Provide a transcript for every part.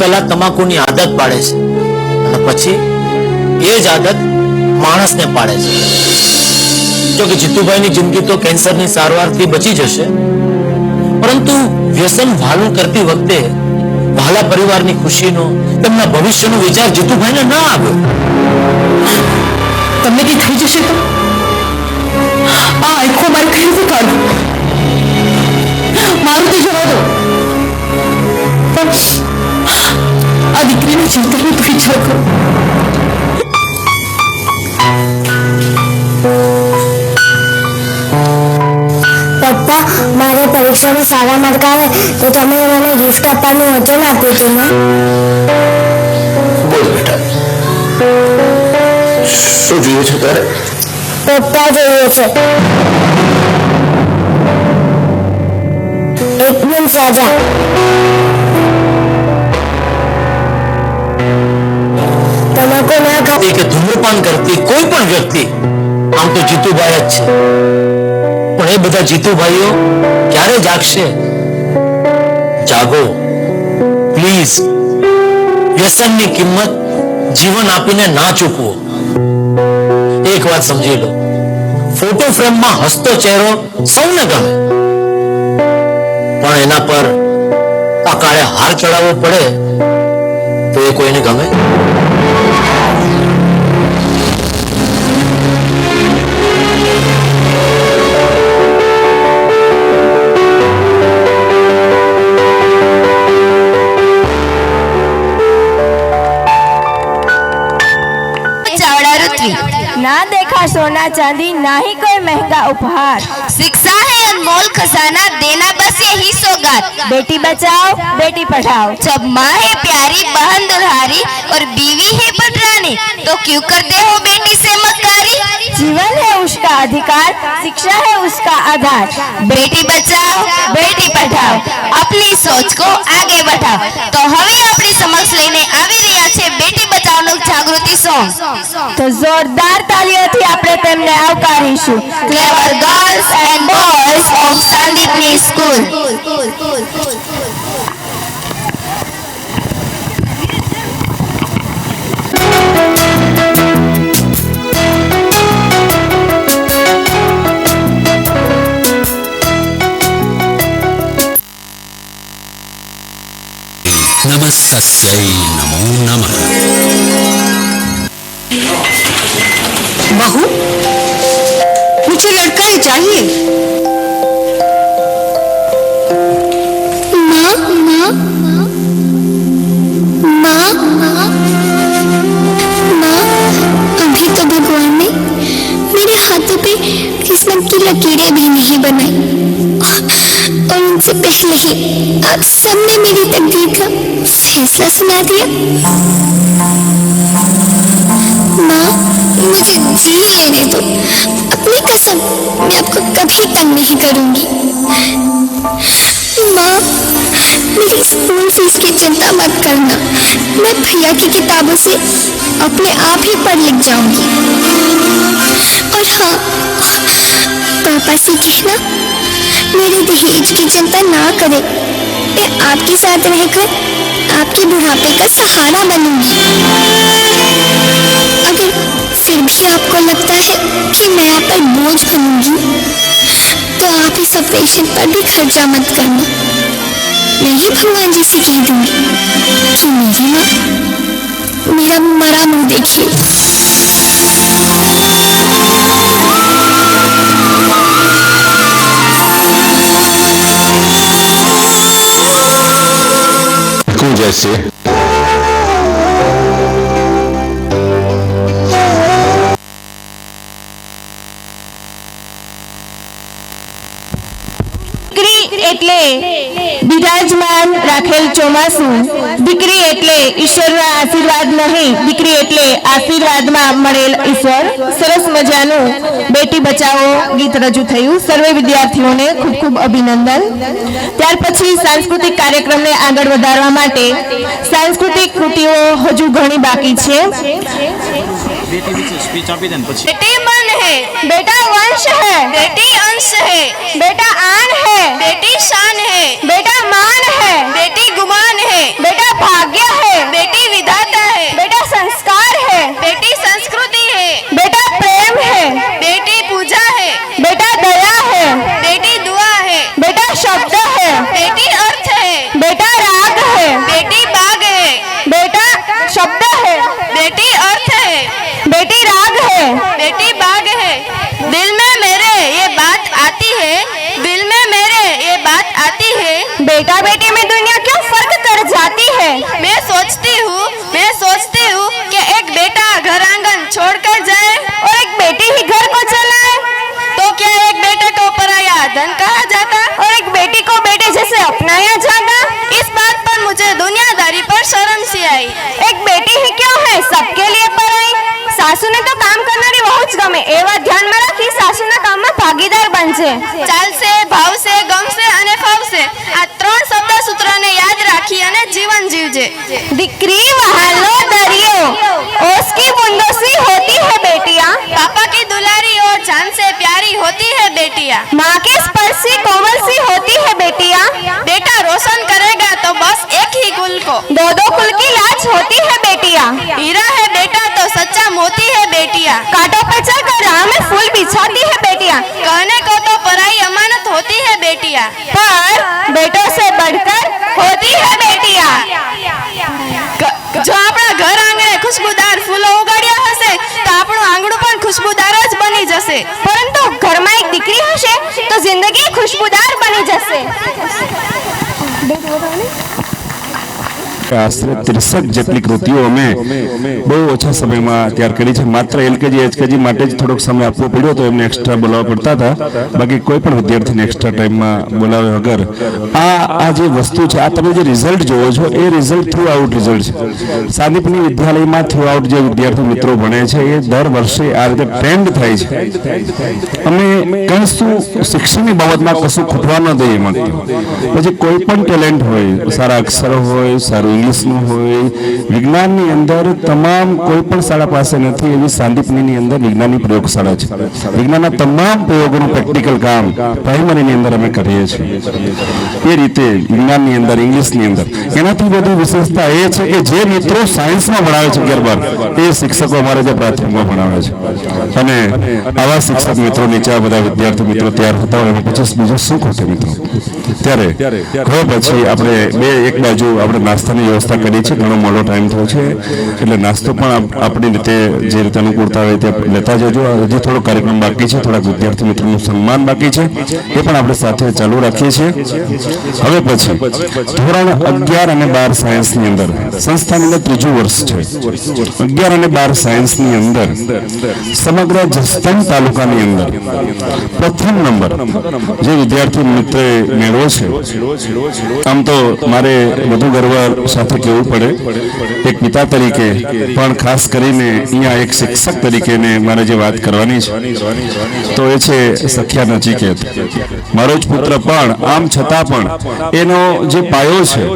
પહેલા તમાકુની આદત પાડે છે. અને પછી એ જ આદત માણસને પાડે છે. જો કે જીતુભાઈની જિંદગી તો કેન્સરની સારવારથી બચી જશે. પરંતુ વ્યસન વાલું કરતી વખતે વાલા પરિવારની ખુશીનો, તેમના ભવિષ્યનો વિચાર જીતુભાઈને ના આવ્યો. તમને કઈ થઈ જશે તો? આ આખો મારે કઈ રીતે કાઢવું મારું તો જવા દો. આ દીકરીનું ચિંતાનો તો વિચાર કરો પપ્પા મારે પરીક્ષામાં સારા માર્ક આવે તો તમે મને ગિફ્ટ આપવાનું વચન આપ્યું હતું ને બોલ બેટા શું જોઈએ છે તારે પપ્પા જોઈએ છે એકદમ સાજા ધૂમ્રપાન કરતી કોઈ પણ વ્યક્તિ, આમ તો જીતુભાઈ જ છે. પણ એ બધા જીતુભાઈઓ ક્યારે જાગશે? જાગો. પ્લીઝ, વ્યસનની કિંમત જીવન આપીને ના ચૂકવો. એક વાત સમજી લો. ફોટો ફ્રેમમાં હસતો ચહેરો સૌને ગમે. પણ એના પર આ કાળે હાર ચડાવવો પડે તો એ કોઈને ગમે? का सोना चांदी ना ही कोई महँगा उपहार। शिक्षा है अनमोल खजाना देना बस यही सौगात। बेटी बचाओ बेटी पढ़ाओ। जब माँ है प्यारी बहन दुल्हारी और बीवी है पटरानी तो क्यों करते हो बेटी से मक्कारी? जीवन है उसका अधिकार शिक्षा है उसका आधार। बेटी बचाओ बेटी पढ़ाओ अपनी सोच को आगे बढ़ाओ। तो જાગૃતિ સોંગ તો જોરદાર તાલીઓથી આપણે તેમને આવકારીશું clever girls and boys of Sandipani school नमस्तस्यै नमो नमः बहू, मुझे लड़का ही चाहिए। अभी तो भगवान ने मेरे हाथों किस्मत की लकीरें भी नहीं बनाई। और उनसे पहले ही आप सबने मेरी तकदीर का फैसला सुना दिया। कभी तंग नहीं करूँगी। माँ, मेरी स्कूल फ़ीस की चिंता मत करना। मैं भैया की किताबों से अपने आप ही पढ़ लिख जाऊँगी। और हाँ पापा से कहना, मेरे दहेज की चिंता ना करें। मैं आपके साथ रहकर आपके बुढ़ापे का सहारा बनूँगी। अगर फिर भी आपको लगता है कि मैं आप पर बोझ बनूँगी तो आप इस ऑपरेशन पर भी खर्चा मत करना मैं ही भगवान जी से कह दूंगी कि मेरी माँ मेरा मरा मुंह देखिए क्यों जैसे દીકરી એટલે બિરાજમાન રાખેલ ચોમાસું. દીકરી એટલે ઈશ્વરના આશીર્વાદ નહીં. દીકરી એટલે આશીર્વાદમાં મળેલ ઈશ્વર. સરસ મજાનું બેટી બચાવો ગીત રજૂ થયું. સર્વે વિદ્યાર્થીઓને ખૂબ ખૂબ અભિનંદન. ત્યાર પછી સાંસ્કૃતિક કાર્યક્રમને આગળ વધારવા માટે સાંસ્કૃતિક કૃતિઓ હજુ ઘણી બાકી છે. બેટી વિશે સ્પીચ આપી દે ને है बेटा वंश है बेटी अंश है बेटा आन है बेटी शान है बेटा ચાલશે ભાવશે ગમશે અને ફાવશે. આ ત્રણ શબ્દ સૂત્રને યાદ રાખી અને જીવન જીવજે. જશે પરંતુ ઘરમાં એક દીકરી હશે તો જિંદગી ખુશબુદાર બની જશે આશરે ત્રીસેક જેટલી કૃતિઓ અમે બહુ ઓછા સમયમાં તૈયાર કરી છે. માત્ર એલકેજી, એચકેજી માટે જ થોડોક સમય આપવો પડ્યો હતો એમને એક્સ્ટ્રા બોલાવવા પડતા હતા. બાકી કોઈ પણ વિદ્યાર્થીને એક્સ્ટ્રા ટાઈમમાં બોલાવ્યા વગર આ આ જે વસ્તુ છે, આ તમે જે રિઝલ્ટ જોવો છો, એ રિઝલ્ટ થ્રુ આઉટ રિઝલ્ટ છે. સાદીપની વિદ્યાલયમાં થ્રુ આઉટ જે વિદ્યાર્થી મિત્રો ભણે છે, એ દર વર્ષે આ રીતે ટ્રેન્ડ થાય છે. અમે કશું શિક્ષણની બાબતમાં કશું ખૂટવા ન દઈએ એમાં. પછી કોઈ પણ ટેલેન્ટ હોય, સારા અક્ષર હોય, સારું ઇંગ્લિશનું હોય, વિજ્ઞાનની અંદર તમામ કોઈ પણ શાળા પાસે નથી એવી સાંદીપનીની અંદર વિજ્ઞાનની પ્રયોગશાળા છે. વિજ્ઞાનના તમામ પ્રયોગોનું પ્રેક્ટિકલ કામ પ્રાઇમરીની અંદર અમે કરીએ છીએ. એ રીતે વિજ્ઞાનની અંદર ઇંગ્લિશની અંદર. એનાથી વધુ વિશેષતા એ છે કે જે મિત્રો સાયન્સમાં ભણાવે છે ગેરબાર બાર એ શિક્ષકો અમારે જે પ્રાથમિકમાં ભણાવે છે. અને આવા શિક્ષક મિત્રો, નીચે બધા વિદ્યાર્થી મિત્રો તૈયાર થતા હોય પછી બીજું શું ખોટે મિત્રો? ત્યારે હવે પછી આપણે બે એક બાજુ આપણે નાસ્તાની વ્યવસ્થા કરી છે. ઘણો મોડો ટાઈમ થયો છે. એટલે નાસ્તો પણ આપણી રીતે જે રીતે અનુકૂળતા હોય તે લેતા જજો. હજી થોડો કાર્યક્રમ બાકી છે. થોડાક વિદ્યાર્થી મિત્રોનું સન્માન બાકી છે. એ પણ આપણે સાથે ચાલુ રાખીએ છીએ. હવે પછી ધોરણ અગિયાર અને બાર સાયન્સની અંદર. સંસ્થાની અંદર ત્રીજું વર્ષ છે. અગિયાર અને બાર સાયન્સની અંદર સમગ્ર જસદણ તાલુકાની અંદર પ્રથમ નંબર જે વિદ્યાર્થી મિત્રે મેળવ્યો છે. આમ તો મારે વધુ ગર્વ સાથે કહેવું પડે. એક પિતા તરીકે, પણ ખાસ કરીને અહીંયા એક શિક્ષક તરીકે મારે જે વાત કરવાની છે, તો એ છે સખ્યા નચિકેત મારો જ પુત્ર પણ, આમ છતાં પણ, એનો જે પાયો છે,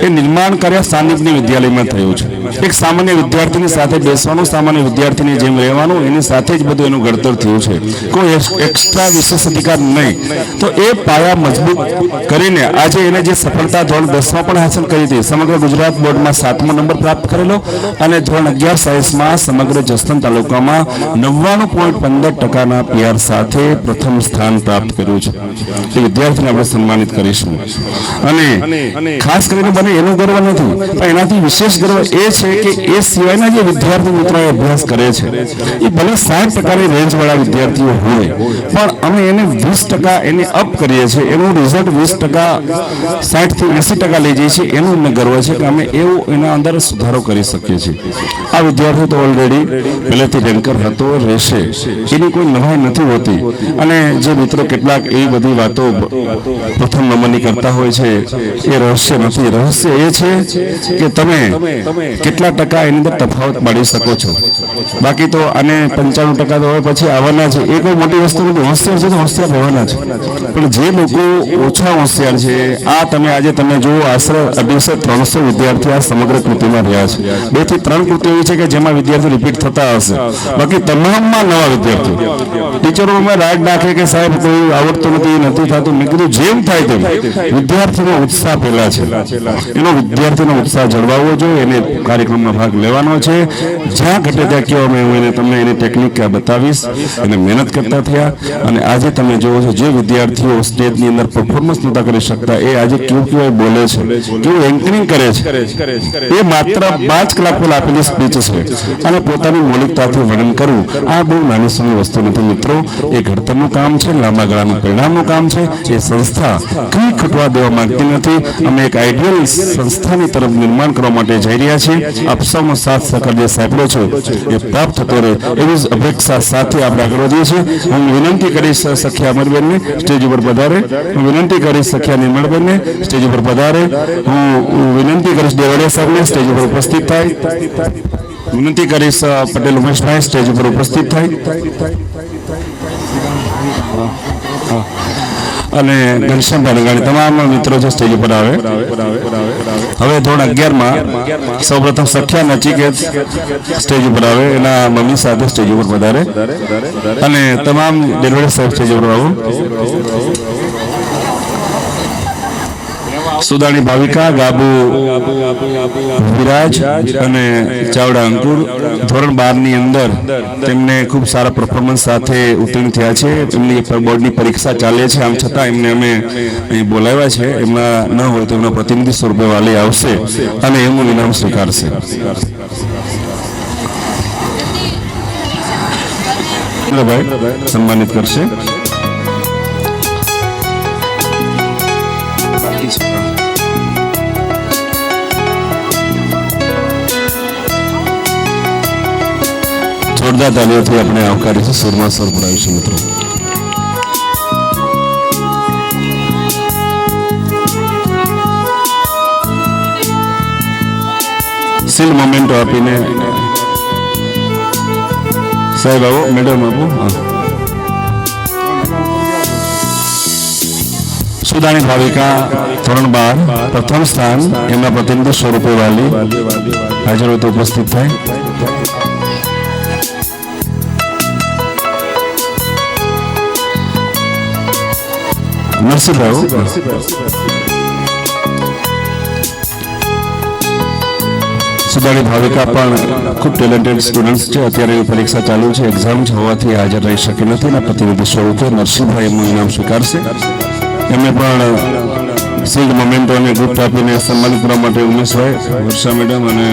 એ નિર્માણ કર્યા સાનિધ્ય વિદ્યાલયમાં થયું છે. એક સામાન્ય વિદ્યાર્થીની સાથે બેસવાનું, સામાન્ય વિદ્યાર્થીની જેમ રહેવાનું, એની સાથે જ બધું એનું ઘડતર થયું છે. કોઈ એક્સ- એક્સ્ટ્રા વિશેષ અધિકાર નહીં. તો એ પાયા મજબૂત કરીને આજે એને જે સફળતા ધોરણ દસમાં પણ હાંસલ કરી હતી, સમગ્ર ગુજરાત બોર્ડમાં સાતમો નંબર પ્રાપ્ત કરેલો અને ધોરણ અગિયાર સાયન્સમાં સમગ્ર જસદણ તાલુકામાં નવ્વાણું પોઈન્ટ પંદર ટકાના પીઆર સાથે પ્રથમ સ્થાન પ્રાપ્ત કર્યું છે. એ વિદ્યાર્થીને આપણે સન્માનિત કરીશું. અને ખાસ કરીને મને એનો ગર્વ નથી, પણ એનાથી વિશેષ ગર્વ એ છે કે એ સિવાયના જે વિદ્યાર્થી મિત્રો અભ્યાસ કરે છે, એ ભલે સાઠ ટકાની રેન્જવાળા વિદ્યાર્થીઓ હોય, પણ અમે એને વીસ ટકા એને અપ કરીએ છીએ, એનું રિઝલ્ટ વીસ ટકા, સાઠથી એસી ટકા લઈ જઈએ છીએ. એનું અમને ગર્વ છે કે અમે એવું એના અંદર સુધારો કરી શકીએ છીએ. આ વિદ્યાર્થી તો ઓલરેડી પહેલેથી રેન્કર હતો, રહેશે. એની કોઈ નવાઈ નથી હોતી. અને જે મિત્રો કેટલાક એવી બધી વાતો પ્રથમ નંબરની કરતા હોય છે, એ રહસ્ય નથી. રહસ્ય એ છે કે તમે કેટલા ટકા એની અંદર તફાવત પાડી શકો છો. બાકી તો આને પંચાણું ટકા તો હવે પછી આવવાના છે. એ કોઈ મોટી વસ્તુ નથી હોશિયાર છે તો હોશિયાર રહેવાના છે. પણ જે લોકો ઓછા હોશિયાર છે. આ તમે આજે તમે જુઓ, આશરે અઢીસો, ત્રણસો વિદ્યાર્થીઓ આ સમગ્ર કૃતિમાં રહ્યા છે. બેથી ત્રણ કૃતિઓ એવી છે કે જેમાં વિદ્યાર્થીઓ રિપીટ થતા હશે. બાકી તમામમાં નવા વિદ્યાર્થીઓ. ટીચરો અમે રાગ નાખે કે સાહેબ કોઈ આવડતું નથી નથી થતું. મેં કીધું, જેમ થાય તેમ. વિદ્યાર્થીનો ઉત્સાહ પહેલા છે. એનો વિદ્યાર્થીનો ઉત્સાહ જળવાવો જોઈએ. એને કાર્યક્રમમાં ભાગ લેવાનો છે. જ્યાં ઘટે ત્યાં કહો મેં, હું એને તમને એની ટેકનિક બતાવીશ. એને મહેનત કરતા થયા. અને આજે તમે જુઓ છો, જે વિદ્યાર્થીઓ સ્ટેજની અંદર પરફોર્મન્સ નહોતા કરી શકતા. એ આજે કેવું કેવું બોલે છે. કેવું એન્કરિંગ કરે છે. એ માત્ર પાંચ કલાક પહેલા આપેલી સ્પીચ છે. અને પોતાની મૌલિકતાથી વર્ણન કરવું આ બહુ નાની સમય વસ્તુ નથી મિત્રો. એ ઘડતરનું કામ છે લાંબા ગાળાનું પરિણામનું કામ છે. એ સંસ્થા કંઈ ખૂટવા દેવા માંગતી નથી. અમે એક આઈડિયલ સંસ્થાની તરફ નિર્માણ કરવા માટે જઈ રહ્યા છીએ. આપ સૌનો સાથ સહકાર જે સાંપડ્યો છો. એ પ્રાપ્ત થતો રહે એવી જ અપેક્ષા સાથે આપણે આગળ વધીએ છીએ. હું વિનંતી કરીશ સખ્યા અમરબેનને સ્ટેજ ઉપર પધારે. હું વિનંતી કરીશ સખ્યા નિર્મળબેનને સ્ટેજ ઉપર પધારે. હું વિનંતી કરીશ દેવડિયા સાહેબને સ્ટેજ ઉપર ઉપસ્થિત થાય. વિનંતી કરીશ પટેલ ઉમેશભાઈ સ્ટેજ ઉપર ઉપસ્થિત થાય. અને ઘનશ્યામભાઈ રંગાણી, તમામ મિત્રો છે સ્ટેજ ઉપર આવે. હવે ધોરણ અગિયારમાં સૌપ્રથમ સખ્યા નચિકેત સ્ટેજ ઉપર આવે, એના મમ્મી સાથે સ્ટેજ ઉપર વધારે અને તમામ ડેલવડી સાહેબ સ્ટેજ ઉપર આવો. સુદાણી ભાવિકા, ગાબુ વિરાજ અને ચાવડા અંકુર. ધોરણ બારની અંદર તેમને ખૂબ સારા પરફોર્મન્સ સાથે ઉત્તીર્ણ થયા છે. એમની બોર્ડની પરીક્ષા ચાલે છે. આમ છતાં એમને અમે અહીં બોલાવ્યા છે. એમના ન હોય તો એમના પ્રતિનિધિ સ્વરૂપે વાલી આવશે અને એમનું ઇનામ સ્વીકારશે. ભાઈ સન્માનિત કરશે. જોરદાર તાલીઓથી આપણે આવકારીશું સુરમાં સ્વર પુરાવીશું મિત્રો. સીલ મોમેન્ટો આપીને. સાહેબ, આવો મેડમ આપો હા. સુદાણી ભાવિકા, ધોરણ બાર, પ્રથમ સ્થાન, એમના પ્રતિનિધિ સ્વરૂપે વાલી. હાજર હોય તો ઉપસ્થિત થાય. નરસિંહભાઈ સુધારી ભાવિકા પણ ખૂબ ટેલેન્ટેડ સ્ટુડન્ટ્સ છે. અત્યારે એવી પરીક્ષા ચાલુ છે. એક્ઝામ હોવાથી હાજર રહી શકી નથી. અને પ્રતિનિધિ સ્વરૂપે નરસિંહભાઈ એમનું ઇનામ સ્વીકારશે. એમને પણ શિલ્ડ મોમેન્ટો અને ગિફ્ટ આપીને સન્માનિત કરવા માટે ઉમેશભાઈ વર્ષા મેડમ અને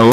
આવો.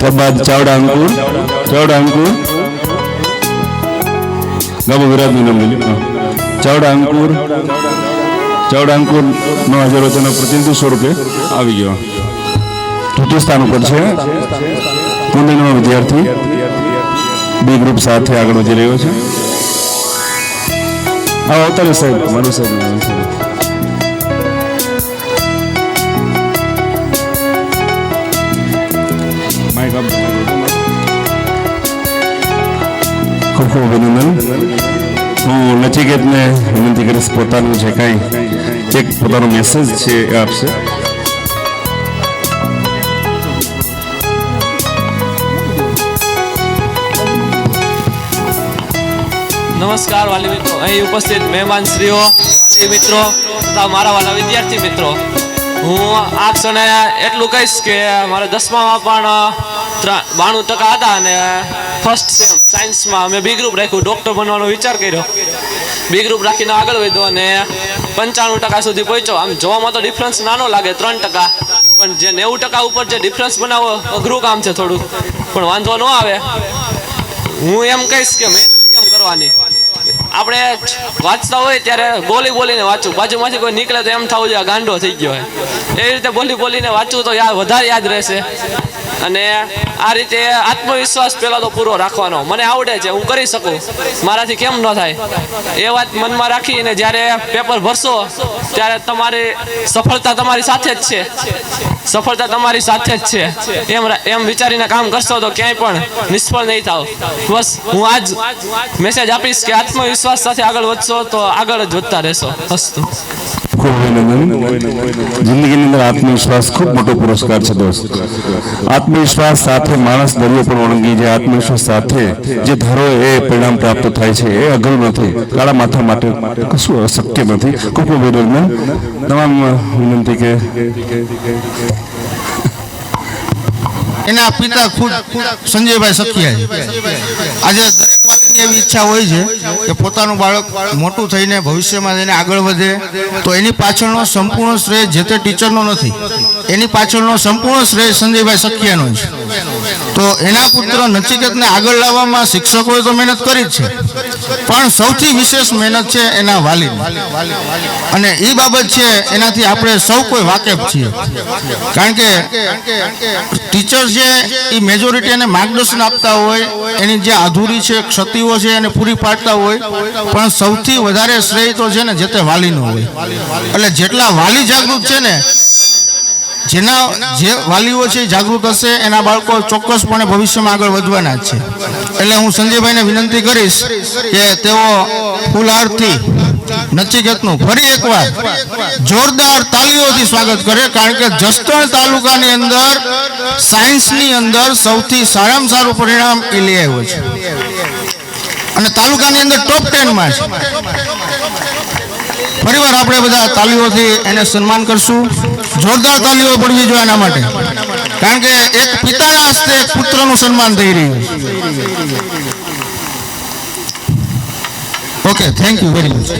ત્યારબાદ ચાવડા અંકુર ચાવડા અંકુર ગાબુ વિરાજનું નામ ચાવડા અંકુર ચાવડા અંકુર નો હાજર તેના પ્રતિનિધિ સ્વરૂપે આવી ગયો. તૃતીય સ્થાન ઉપર છે. પુણેનો વિદ્યાર્થી. બી ગ્રુપ સાથે આગળ વધી રહ્યો છે. આવો અત્યારે સાહેબ મારું સાહેબ. ખૂબ ખૂબ અભિનંદન. હું નચિકેતને વિનંતી કરીશ પોતાનું જે કાંઈ એક પોતાનો મેસેજ છે એ આપશે. નમસ્કાર વાલી મિત્રો. અહીં ઉપસ્થિત મહેમાન શ્રીઓ વાલી મિત્રો, તથા મારા વાલા વિદ્યાર્થી મિત્રો. હું આ ક્ષણે એટલું કહીશ કે મારે દસમામાં પણ બાણું ટકા હતા અને ફર્સ્ટ સેમ સાયન્સમાં અમે બી ગ્રુપ રાખ્યું ડૉક્ટર બનવાનો વિચાર કર્યો. બી ગ્રુપ રાખીને આગળ વધ્યો અને પંચાણું ટકા સુધી પહોંચ્યો. આમ જોવામાં તો ડિફરન્સ નાનો લાગે, ત્રણ ટકા. પણ જે નેવું ટકા ઉપર જે ડિફરન્સ બનાવો, અઘરું કામ છે થોડું. પણ વાંધો ન આવે. હું એમ કહીશ કે મહેનત કેમ કરવાની? આપણે વાંચતા હોય ત્યારે બોલી બોલીને વાંચવું. બાજુમાંથી કોઈ નીકળે તો એમ થવું જોઈએ ગાંડો થઈ ગયો હોય. એવી રીતે બોલી બોલીને વાંચવું તો યાદ વધારે યાદ રહેશે. અને આ રીતે આત્મવિશ્વાસ પહેલાં તો પૂરો રાખવાનો. મને આવડે છે, હું કરી શકું. મારાથી કેમ ન થાય? એ વાત મનમાં રાખીને જ્યારે પેપર ભરશો, ત્યારે તમારી સફળતા તમારી સાથે જ છે. સફળતા તમારી સાથે જ છે. એમ એમ વિચારીને કામ કરશો તો ક્યાંય પણ નિષ્ફળ નહીં થાવ. બસ, હું આજ મેસેજ આપીશ કે આત્મવિશ્વાસ સાથે આગળ વધશો તો આગળ જ વધતા રહેશો. અસ્તુ. ખૂબ જિંદગીની અંદર આત્મવિશ્વાસ ખૂબ મોટો પુરસ્કાર છે દોસ્ત આત્મવિશ્વાસ સાથે માણસ દરિયો પણ ઓળંગી જાય આત્મવિશ્વાસ સાથે જે ધારો એ પરિણામ પ્રાપ્ત થાય છે એ અઘરું નથી કાળા માથા માટે કશું અશક્ય નથી ખૂબ ખૂબ અભિનંદન તમામ વિનંતી કે એના પિતા ખુદ સંજયભાઈ સખિયા આજે દરેક એવી ઈચ્છા હોય છે કે પોતાનું બાળક મોટું થઈને ભવિષ્યમાં જઈને આગળ વધે, તો એની પાછળનો સંપૂર્ણ શ્રેય જે તે ટીચરનો નથી. એની પાછળનો સંપૂર્ણ શ્રેય સંજયભાઈ સખિયાનો છે. તો એના પુત્ર નચિકેતને આગળ લાવવામાં શિક્ષકોએ તો મહેનત કરી જ છે. પણ સૌથી વિશેષ મહેનત છે એના વાલી અને એ બાબત છે એનાથી આપણે સૌ કોઈ વાકેફ છીએ. કારણ કે ટીચર જે એ મેજોરિટી એને માર્ગદર્શન આપતા હોય, એની જે અધૂરી છે ક્ષતિઓ છે એને પૂરી પાડતા હોય, પણ સૌથી વધારે શ્રેય તો છે ને જે તે વાલીનો હોય. એટલે જેટલા વાલી જાગૃત છે ને, જેના જે વાલીઓ છે જાગૃત હશે, એના બાળકો ચોક્કસપણે ભવિષ્યમાં આગળ વધવાના છે. એટલે હું સંજયભાઈને વિનંતી કરીશ કે તેઓ ફૂલહારથી નચિકેતનું ફરી એકવાર જોરદાર તાલીઓથી સ્વાગત કરે, કારણ કે જસદણ તાલુકાની અંદર સાયન્સની અંદર સૌથી સારામાં સારું પરિણામ એ લઈ આવ્યો છે. અને તાલુકાની અંદર ટોપ ટેનમાં છે. ફરીવાર આપણે બધા તાલીઓથી એને સન્માન કરશું. જોરદાર તાલીઓ પડવી જોઈએ એના માટે. કારણ કે એક પિતાના હસ્તે એક પુત્રનું સન્માન થઈ રહ્યું okay thank you very much